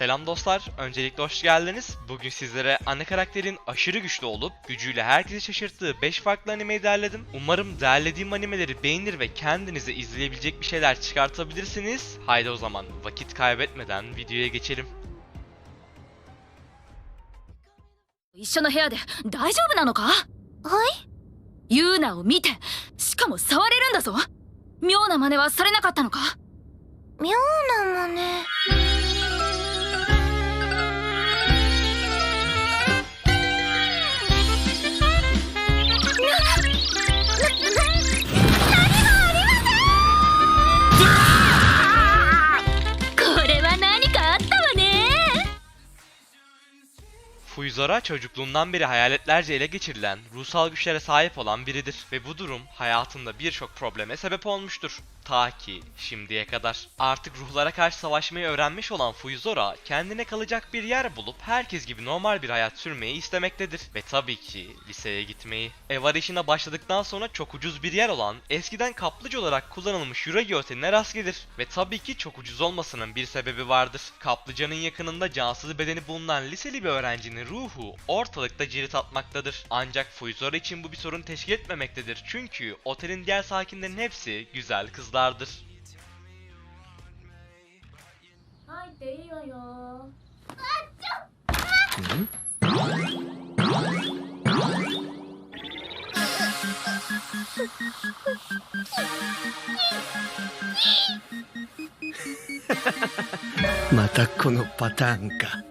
Selam dostlar, öncelikle hoş geldiniz. Bugün sizlere ana karakterin aşırı güçlü olup gücüyle herkesi şaşırttığı 5 farklı animeyi derledim. Umarım derlediğim animeleri beğenir ve kendinize izleyebilecek bir şeyler çıkartabilirsiniz. Haydi o zaman vakit kaybetmeden videoya geçelim. 一緒の部屋で大丈夫なのかはいユーナを見てしかも触れるんだぞ妙な真似はされなかったのか妙 Fuyuzora çocukluğundan beri hayaletlerce ele geçirilen, ruhsal güçlere sahip olan biridir ve bu durum hayatında birçok probleme sebep olmuştur. Ta ki şimdiye kadar. Artık ruhlara karşı savaşmayı öğrenmiş olan Fuyuzora kendine kalacak bir yer bulup herkes gibi normal bir hayat sürmeyi istemektedir. Ve tabii ki liseye gitmeyi. Ev arayışına başladıktan sonra çok ucuz bir yer olan eskiden kaplıca olarak kullanılmış Yuragi Oteli'ne rast gelir. Ve tabii ki çok ucuz olmasının bir sebebi vardır. Kaplıcanın yakınında cansız bedeni bulunan liseli bir öğrencinin ruhu ortalıkta cirit atmaktadır. Ancak Fuyuzora için bu bir sorun teşkil etmemektedir. Çünkü otelin diğer sakinlerin hepsi güzel kızlardır. 入っていいわよまたこのパターンか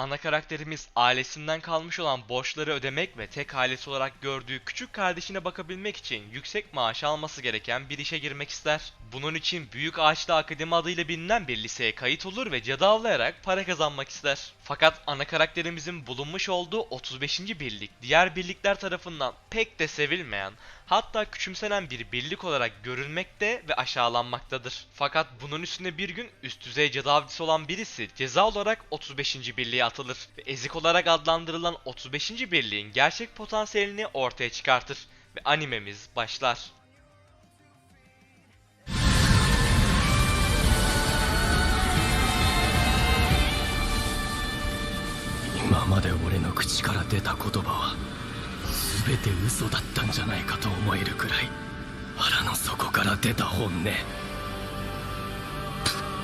Ana karakterimiz ailesinden kalmış olan borçları ödemek ve tek ailesi olarak gördüğü küçük kardeşine bakabilmek için yüksek maaş alması gereken bir işe girmek ister. Bunun için Büyük Ağaçlı Akademi adıyla bilinen bir liseye kayıt olur ve cadı avlayarak para kazanmak ister. Fakat ana karakterimizin bulunmuş olduğu 35. birlik diğer birlikler tarafından pek de sevilmeyen hatta küçümsenen bir birlik olarak görülmekte ve aşağılanmaktadır. Fakat bunun üstüne bir gün üst düzey cadı avcısı olan birisi ceza olarak 35. birliğe atılır ve ezik olarak adlandırılan 35. birliğin gerçek potansiyelini ortaya çıkartır ve animemiz başlar. 今まで俺の口から出た言葉は全て嘘だったんじゃないかと思えるくらい腹の底から出た本音ぶっ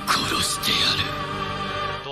殺してやる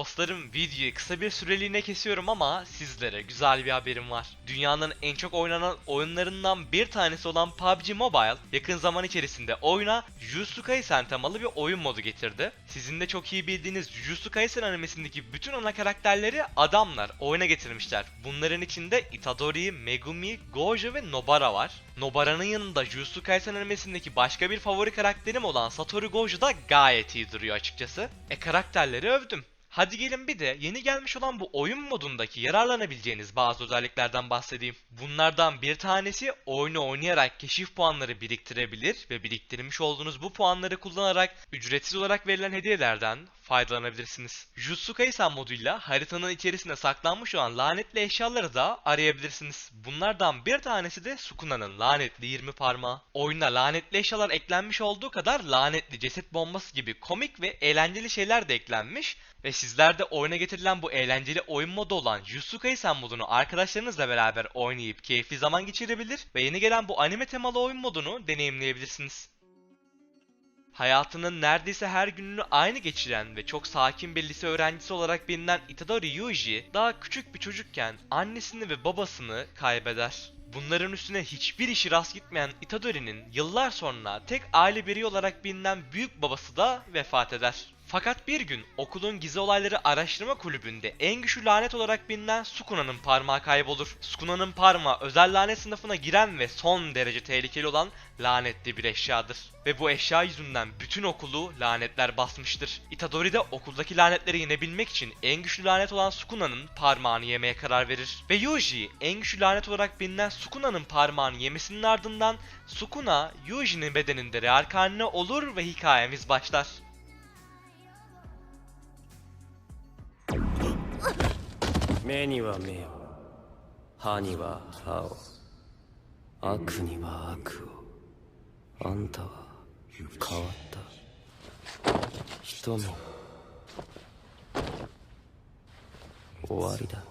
Dostlarım videoyu kısa bir süreliğine kesiyorum ama sizlere güzel bir haberim var. Dünyanın en çok oynanan oyunlarından bir tanesi olan PUBG Mobile yakın zaman içerisinde oyuna Jujutsu Kaisen temalı bir oyun modu getirdi. Sizin de çok iyi bildiğiniz Jujutsu Kaisen animesindeki bütün ana karakterleri adamlar oyuna getirmişler. Bunların içinde Itadori, Megumi, Gojo ve Nobara var. Nobara'nın yanında Jujutsu Kaisen animesindeki başka bir favori karakterim olan Satoru Gojo da gayet iyi duruyor açıkçası. E karakterleri övdüm. Hadi gelin bir de yeni gelmiş olan bu oyun modundaki yararlanabileceğiniz bazı özelliklerden bahsedeyim. Bunlardan bir tanesi oyunu oynayarak keşif puanları biriktirebilir ve biriktirmiş olduğunuz bu puanları kullanarak ücretsiz olarak verilen hediyelerden faydalanabilirsiniz. Jutsu Kaisen moduyla haritanın içerisinde saklanmış olan lanetli eşyaları da arayabilirsiniz. Bunlardan bir tanesi de Sukuna'nın lanetli 20 parmağı. Oyuna lanetli eşyalar eklenmiş olduğu kadar lanetli ceset bombası gibi komik ve eğlenceli şeyler de eklenmiş ve sizler de oyuna getirilen bu eğlenceli oyun modu olan Jutsu Kaisen modunu arkadaşlarınızla beraber oynayıp keyifli zaman geçirebilir ve yeni gelen bu anime temalı oyun modunu deneyimleyebilirsiniz. Hayatının neredeyse her gününü aynı geçiren ve çok sakin bir lise öğrencisi olarak bilinen Itadori Yuji daha küçük bir çocukken annesini ve babasını kaybeder. Bunların üstüne hiçbir işi rast gitmeyen Itadori'nin yıllar sonra tek aile bireyi olarak bilinen büyük babası da vefat eder. Fakat bir gün okulun gizli olayları araştırma kulübünde en güçlü lanet olarak bilinen Sukuna'nın parmağı kaybolur. Sukuna'nın parmağı özel lanet sınıfına giren ve son derece tehlikeli olan lanetli bir eşyadır. Ve bu eşya yüzünden bütün okulu lanetler basmıştır. Itadori de okuldaki lanetleri yenebilmek için en güçlü lanet olan Sukuna'nın parmağını yemeye karar verir. Ve Yuji en güçlü lanet olarak bilinen Sukuna'nın parmağını yemesinin ardından Sukuna Yuji'nin bedeninde reenkarne olur ve hikayemiz başlar. 目には目を。歯には歯を。悪には悪を。あんたは変わった。人も。終わりだ。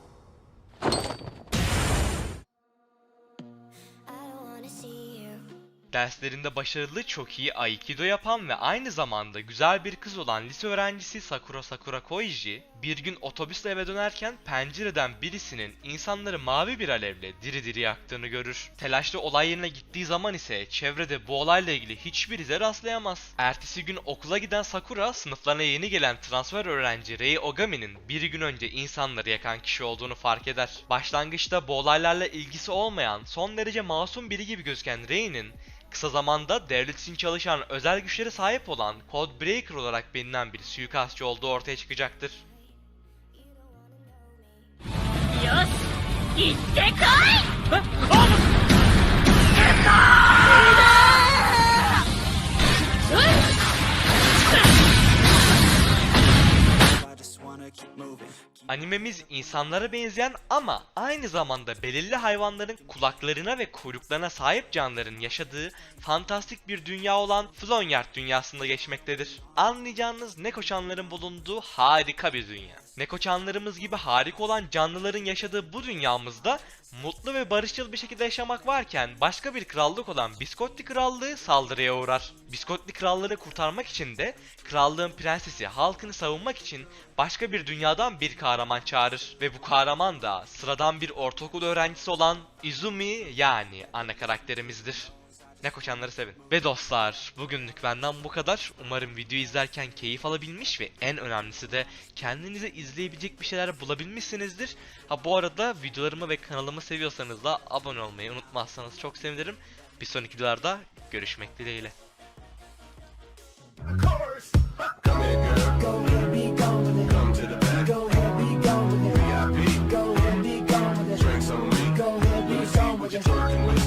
Derslerinde başarılı, çok iyi Aikido yapan ve aynı zamanda güzel bir kız olan lise öğrencisi Sakura Sakura Koiji, bir gün otobüsle eve dönerken pencereden birisinin insanları mavi bir alevle diri diri yaktığını görür. Telaşlı olay yerine gittiği zaman ise çevrede bu olayla ilgili hiçbir ize rastlayamaz. Ertesi gün okula giden Sakura, sınıflarına yeni gelen transfer öğrenci Rei Ogami'nin bir gün önce insanları yakan kişi olduğunu fark eder. Başlangıçta bu olaylarla ilgisi olmayan, son derece masum biri gibi gözüken Rei'nin Kısa zamanda devlet için çalışan özel güçlere sahip olan Codebreaker olarak bilinen bir suikastçı olduğu ortaya çıkacaktır. 行ってこい Animemiz insanlara benzeyen ama aynı zamanda belirli hayvanların kulaklarına ve kuyruklarına sahip canlıların yaşadığı fantastik bir dünya olan Flonyard dünyasında geçmektedir. Anlayacağınız Nekoçanların bulunduğu harika bir dünya. Nekoçanlarımız gibi harika olan canlıların yaşadığı bu dünyamızda mutlu ve barışçıl bir şekilde yaşamak varken başka bir krallık olan Biskotti Krallığı saldırıya uğrar. Biskotti Kralları kurtarmak için de krallığın prensesi halkını savunmak için başka bir dünyadan bir kahraman çağırır. Ve bu kahraman da sıradan bir ortaokul öğrencisi olan Izumi yani ana karakterimizdir ne koşanları sevin. Ve dostlar bugünlük benden bu kadar. Umarım videoyu izlerken keyif alabilmiş ve en önemlisi de kendinize izleyebilecek bir şeyler bulabilmişsinizdir. Ha bu arada videolarımı ve kanalımı seviyorsanız da abone olmayı unutmazsanız çok sevinirim. Bir sonraki videolarda görüşmek dileğiyle. What you talking with?